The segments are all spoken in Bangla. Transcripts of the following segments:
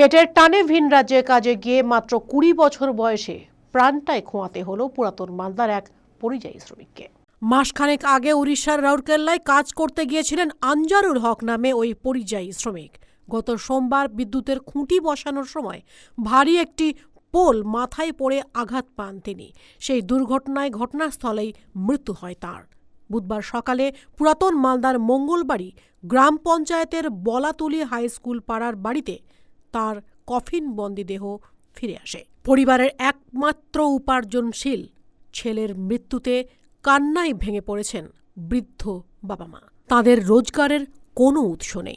পেটের টানে ভিন রাজ্যে কাজে গিয়ে মাত্র কুড়ি বছর বয়সে প্রাণটায় খোঁয়াতে হলো পুরাতন মালদার এক পরিযায়ী শ্রমিককে। মাসখানেক আগে উড়িষ্যার রাউরকেল্লায় কাজ করতে গিয়েছিলেন আনজারুল হক নামে ওই পরিযায়ী শ্রমিক। গত সোমবার বিদ্যুতের খুঁটি বসানোর সময় ভারী একটি পোল মাথায় পড়ে আঘাত পান তিনি। সেই দুর্ঘটনায় ঘটনাস্থলেই মৃত্যু হয় তার। বুধবার সকালে পুরাতন মালদার মঙ্গলবাড়ি গ্রাম পঞ্চায়েতের বলাতুলি হাই স্কুল পাড়ার বাড়িতে তার কফিন বন্দি দেহ ফিরে আসে। পরিবারের একমাত্র উপার্জনশীল ছেলের মৃত্যুতে কান্নায় ভেঙে পড়েছেন বৃদ্ধ বাবা মা। তাদের রোজগারের কোনো উৎস নেই।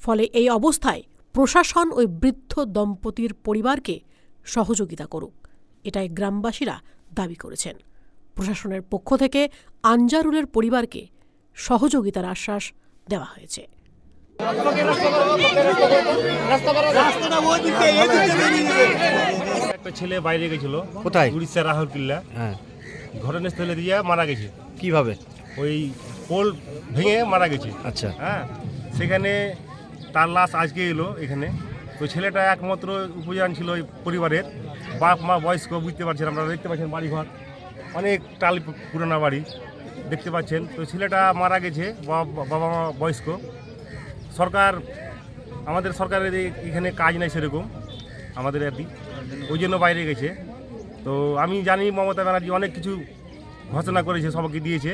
ফলে এই অবস্থায় প্রশাসন ওই বৃদ্ধ দম্পতির পরিবারকে সহযোগিতা করুক, এটাই গ্রামবাসীরা দাবি করেছেন। প্রশাসনের পক্ষ থেকে আনজারুলের পরিবারকে সহযোগিতার আশ্বাস দেওয়া হয়েছে। একটা ছেলে বাইরে গেছিল কোথায়? উড়িষ্যা রাহুল কিল্লা হ্যাঁ ঘটনাস্থলে দিয়ে মারা গেছে। কীভাবে? ওই পোল ভেঙে মারা গেছে। আচ্ছা। হ্যাঁ সেখানে তার লাশ আজকে এলো এখানে। তো ছেলেটা একমাত্র উপজান ছিল ওই পরিবারের। বাপ মা বয়স্ক বুঝতে পারছেন আপনারা দেখতে পাচ্ছেন বাড়িঘর। অনেক টাল পুরানা বাড়ি দেখতে পাচ্ছেন। তো ছেলেটা মারা গেছে বাবা মা বয়স্ক। সরকার, আমাদের সরকারের এখানে কাজ নাই সেরকম, আমাদের আর ওই জন্য বাইরে গেছে। তো আমি জানি মমতা ব্যানার্জি অনেক কিছু ঘোষণা করেছে, সবাইকে দিয়েছে।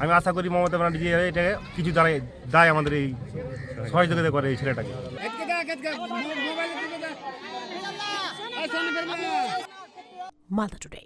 আমি আশা করি মমতা ব্যানার্জি এটা কিছু দাঁড়ায় দায় আমাদের এই সহযোগিতা করে এই ছেলেটাকে। টুডে।